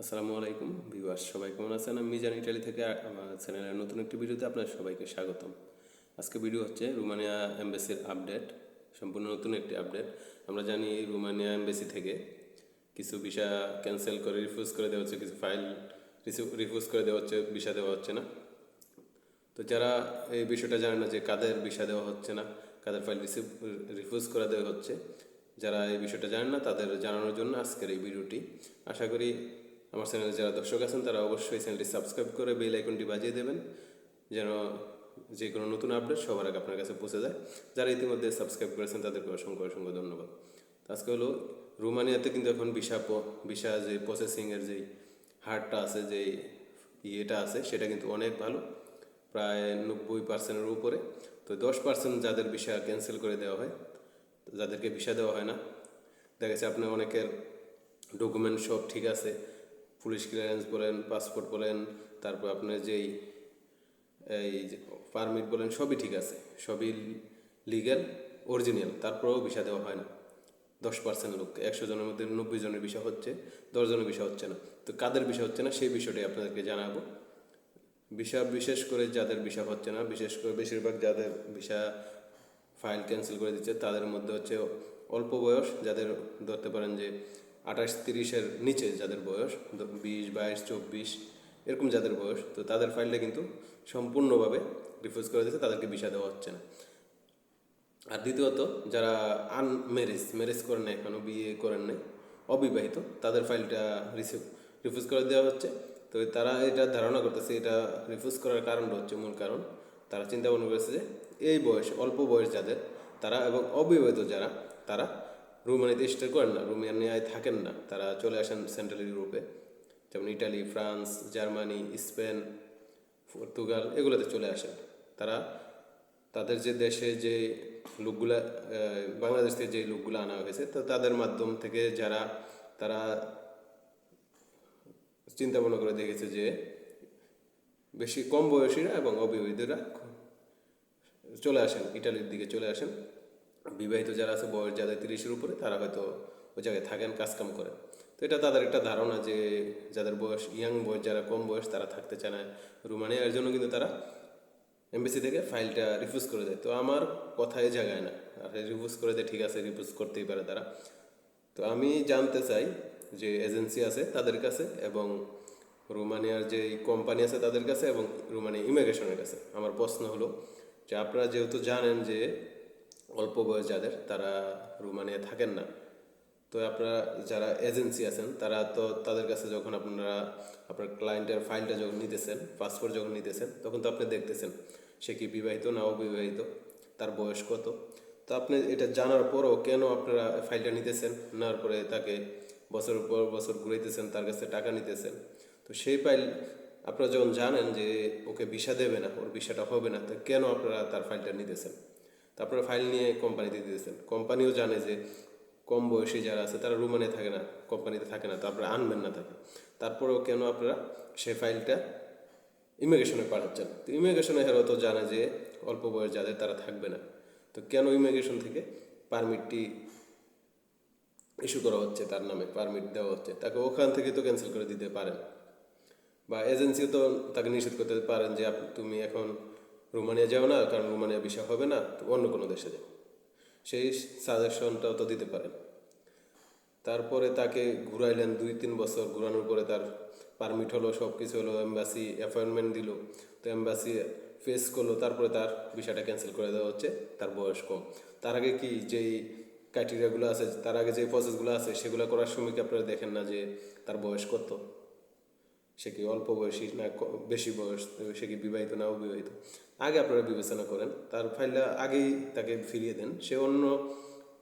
আসসালামু আলাইকুম। ভিউয়ার্স, সবাই কেমন আছেন? আমি মিজান ইটালি থেকে আমার চ্যানেলের নতুন একটি ভিডিওতে আপনার সবাইকে স্বাগতম। আজকে ভিডিও হচ্ছে রুমানিয়া এমবাসির আপডেট, সম্পূর্ণ নতুন একটি আপডেট। আমরা জানি রুমানিয়া এমবাসি থেকে কিছু ভিসা ক্যান্সেল করে রিফিউজ করে দেওয়া হচ্ছে, কিছু ফাইল রিফিউজ করে দেওয়া হচ্ছে, ভিসা দেওয়া হচ্ছে না। তো যারা এই বিষয়টা জানে না যে কাদের ভিসা দেওয়া হচ্ছে না, কাদের ফাইল রিসিভ রিফিউজ করে দেওয়া হচ্ছে, যারা এই বিষয়টা জানেন না, তাদের জানানোর জন্য আজকের এই ভিডিওটি আশা করি আমার চ্যানেলে যারা দর্শক আছেন, তারা অবশ্যই চ্যানেলটি সাবস্ক্রাইব করে বেল আইকনটি বাজিয়ে দেবেন, যেন যে কোনো নতুন আপডেট সবার আগে আপনার কাছে পৌঁছে যায়। যারা ইতিমধ্যে সাবস্ক্রাইব করেছেন, তাদেরকে অসংখ্য অসংখ্য ধন্যবাদ। আজকে হলো রোমানিয়াতে কিন্তু এখন ভিসা ভিসা যে প্রসেসিংয়ের যেই হারটা আছে যেই ইয়েটা আছে, সেটা কিন্তু অনেক ভালো। প্রায় নব্বই পার্সেন্টের উপরে। তো দশ পার্সেন্ট যাদের ভিসা ক্যান্সেল করে দেওয়া হয়, যাদেরকে ভিসা দেওয়া হয় না, দেখা গেছে আপনার অনেকের ডকুমেন্ট সব ঠিক আছে পুলিশ ক্লিয়ারেন্স বলেন, পাসপোর্ট বলেন, তারপর আপনার যেই, এই পারমিট বলেন, সবই ঠিক আছে। সবই লিগ্যাল অরিজিনাল তারপরেও ভিসা দেওয়া হয় না। দশ পার্সেন্ট লোককে একশো জনের মধ্যে নব্বই জনের বিষয় হচ্ছে, দশ জনের বিষয় হচ্ছে না। তো কাদের বিষয় হচ্ছে না, সেই বিষয়টাই আপনাদেরকে জানাব। ভিসা বিশেষ করে যাদের ভিসা হচ্ছে না, বিশেষ করে বেশিরভাগ যাদের ভিসা ফাইল ক্যান্সেল করে দিচ্ছে, তাদের মধ্যে হচ্ছে অল্প বয়স, যাদের ধরতে পারেন যে আঠাশ তিরিশের নিচে যাদের বয়স বিশ, বাইশ, চব্বিশ, এরকম যাদের বয়স, তো তাদের ফাইলটা কিন্তু সম্পূর্ণভাবে রিফিউজ করে দিচ্ছে তাদেরকে ভিসা দেওয়া হচ্ছে না। আর দ্বিতীয়ত, যারা আন ম্যারেজ ম্যারেজ করেন না এখনও বিয়ে করেন নাই, অবিবাহিত, তাদের ফাইলটা রিসিভ রিফিউজ করে দেওয়া হচ্ছে। তো তারা এটা ধারণা করতেছে, এটা রিফিউজ করার কারণটা হচ্ছে মূল কারণ। তারা চিন্তা ভাবনা করেছে যে, এই বয়স, অল্প বয়স যাদের, তারা এবং অবিবাহিত যারা, তারা রুমানিতে স্টে করেন না রুমানিয়ায় থাকেন না। তারা চলে আসেন সেন্ট্রাল ইউরোপে যেমন Italy France Germany Spain Portugal এগুলোতে চলে আসেন। তারা তাদের যে দেশে যে লোকগুলা বাংলাদেশ থেকে যে লোকগুলো আনা হয়েছে, তো তাদের মাধ্যম থেকে যারা, তারা চিন্তা ভাবনা করে দেখেছে যে বেশি কম বয়সীরা এবং অবিবাহিতরা চলে আসেন ইটালির দিকে চলে আসেন। বিবাহিত যারা আছে, বয়স যাদের তিরিশের উপরে, তারা হয়তো ওই জায়গায় থাকেন, কাজকাম করেন। তো এটা তাদের একটা ধারণা যে যাদের বয়স ইয়াং বয়স, যারা কম বয়স, তারা থাকতে চায় না রুমানিয়া এর জন্য কিন্তু তারা এমবিসি থেকে ফাইলটা রিফিউজ করে দেয়। তো আমার কথায় জায়গায় না। আর রিফিউজ করে দেয়, ঠিক আছে রিফিউজ করতেই পারে তারা। তো আমি জানতে চাই যে এজেন্সি আছে তাদের কাছে এবং রোমানিয়ার যে কোম্পানি আছে তাদের কাছে এবং রোমানিয়া ইমিগ্রেশনের কাছে। আমার প্রশ্ন হলো যে আপনারা যেহেতু জানেন যে অল্প বয়স যাদের, তারা রোমানিয়া থাকেন না। তো আপনারা যারা এজেন্সি আছেন, তারা তো তাদের কাছে যখন আপনারা, আপনার ক্লায়েন্টের ফাইলটা যখন নিতেছেন পাসপোর্ট যখন নিতেছেন, তখন তো আপনি দেখতেছেন সে কি বিবাহিত না অবিবাহিত, তার বয়স কত। তো আপনি এটা জানার পরও কেন আপনারা ফাইলটা নিতেছেন, নেওয়ার পরে তাকে বছর পর বছর ঘুরাইতেছেন, তার কাছে টাকা নিতেছেন। তো সেই ফাইল আপনারা যখন জানেন যে ওকে ভিসা দেবে না, ওর ভিসাটা হবে না, তো কেন আপনারা তার ফাইলটা নিতেছেন? তো আপনারা ফাইল নিয়ে কোম্পানিতে দিতেছেন। কোম্পানিও জানে যে কম বয়সী যারা আছে তারা রুমানে থাকে না কোম্পানিতে থাকে না তো আপনারা আনবেন না তাকে। তারপরেও কেন আপনারা সেই ফাইলটা ইমিগ্রেশনে পাঠাচ্ছেন? তো ইমিগ্রেশনে হেরো তো জানে যে অল্প বয়স যাদের তারা থাকবে না। তো কেন ইমিগ্রেশন থেকে পারমিটটি ইস্যু করা হচ্ছে তার নামে? পারমিট দেওয়া হচ্ছে। তাকে ওখান থেকে তো ক্যান্সেল করে দিতে পারেন। বা এজেন্সিও তো তাকে নিষেধ করতে পারেন যে তুমি এখন রোমানিয়া যাও না, কারণ রোমানিয়া বিষয় হবে না অন্য কোনো দেশে যাও। সেই সাজেশনটাও তো দিতে পারেন তারপরে তাকে ঘুরাইলেন দুই তিন বছর, ঘুরানোর পরে তার পারমিট হলো সব কিছু হলো এম্বাসি অ্যাপয়েন্টমেন্ট দিল। তো এম্বাসি ফেস করল, তারপরে তার বিষয়টা ক্যান্সেল করে দেওয়া হচ্ছে, তার বয়স কম। তার আগে কি যেই ক্রাইটেরিয়াগুলো আছে, তার আগে যে প্রসেসগুলো আছে, সেগুলো করার সময় কি আপনারা দেখেন না যে তার বয়স কত? সে কি অল্প বয়সী না বেশি বয়স, সে কি বিবাহিত না অবিবাহিত? আগে আপনারা বিবেচনা করেন, তার ফাইলটা আগেই তাকে ফিরিয়ে দেন, সে অন্য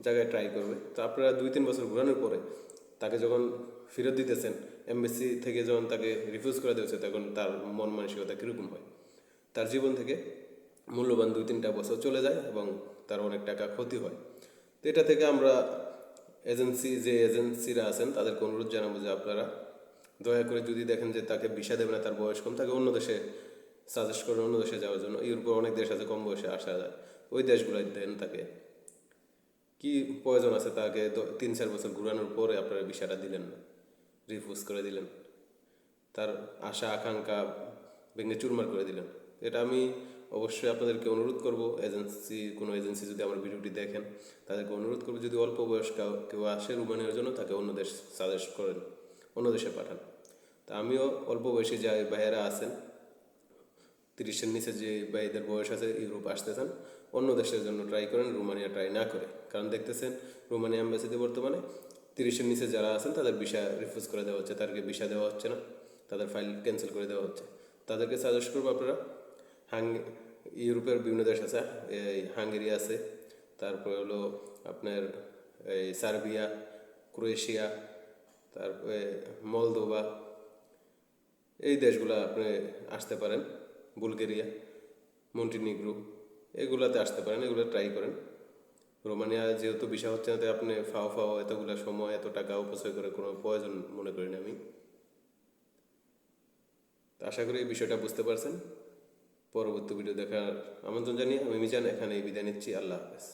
জায়গায় ট্রাই করবে। তো আপনারা দুই তিন বছর ঘোরানোর পরে তাকে যখন ফেরত দিতেছেন এমবিসি থেকে যখন তাকে রিফিউজ করে দিয়েছে তখন তার মন মানসিকতা কীরকম হয়? তার জীবন থেকে মূল্যবান দুই তিনটা বছর চলে যায় এবং তার অনেক টাকা ক্ষতি হয়। তো এটা থেকে আমরা এজেন্সি যে এজেন্সিরা আছেন, তাদেরকে অনুরোধ জানাব যে আপনারা দয়া করে যদি দেখেন যে তাকে ভিসা দেবে না, তার বয়স কম, তাকে অন্য দেশে সাজেস্ট করেন, অন্য দেশে যাওয়ার জন্য। ইউরোপে অনেক দেশ আছে, কম বয়সে আসা যায়। ওই দেশগুলোয় দেন তাকে। কি প্রয়োজন আছে তাকে তিন চার বছর ঘুরানোর পরে আপনারা ভিসাটা দিলেন না রিফিউজ করে দিলেন। তার আশা, আকাঙ্ক্ষা ভেঙে চুরমার করে দিলেন। এটা আমি অবশ্যই আপনাদেরকে অনুরোধ করব এজেন্সি কোনো এজেন্সি যদি আমার ভিডিওটি দেখেন, তাদেরকে অনুরোধ করব, যদি অল্প বয়স কেউ কেউ আসে রুমানিয়ার জন্য, তাকে অন্য দেশ সাজেস্ট করেন। অন্য দেশে পাঠান। তা আমিও অল্প বয়সী যে ভাইয়েরা আছেন, তিরিশের নিচে যে ভাইদের বয়স আছে, ইউরোপ আসতেছেন অন্য দেশের জন্য ট্রাই করেন, রোমানিয়া ট্রাই না করে। কারণ দেখতেছেন, রোমানিয়া অ্যাম্বাসিতে বর্তমানে তিরিশের নিচে যারা আছেন, তাদের ভিসা রিফিউজ করে দেওয়া হচ্ছে, তাদেরকে ভিসা দেওয়া হচ্ছে না, তাদের ফাইল ক্যান্সেল করে দেওয়া হচ্ছে। তাদেরকে সাজেস্ট করব আপনারা হাং ইউরোপের বিভিন্ন দেশ আছে, এই হাঙ্গেরি আছে, তারপরে হলো আপনার এই সার্বিয়া, ক্রোয়েশিয়া তারপরে মলদোভা, এই দেশগুলো আপনি আসতে পারেন, বুলগেরিয়া, মন্টিনিগ্রো, এগুলাতে আসতে পারেন, এগুলো ট্রাই করেন। রোমানিয়া যেহেতু ভিসা হচ্ছে না, তাই আপনি ফাও ফাও এতগুলো সময়, এত টাকা অপচয় করে কোনো প্রয়োজন মনে করি না আমি। আশা করি এই বিষয়টা বুঝতে পারছেন। পরবর্তী ভিডিও দেখার আমন্ত্রণ জানিয়ে আমি মিজান এখানে এই বিদায় নিচ্ছি। আল্লাহ হাফেজ।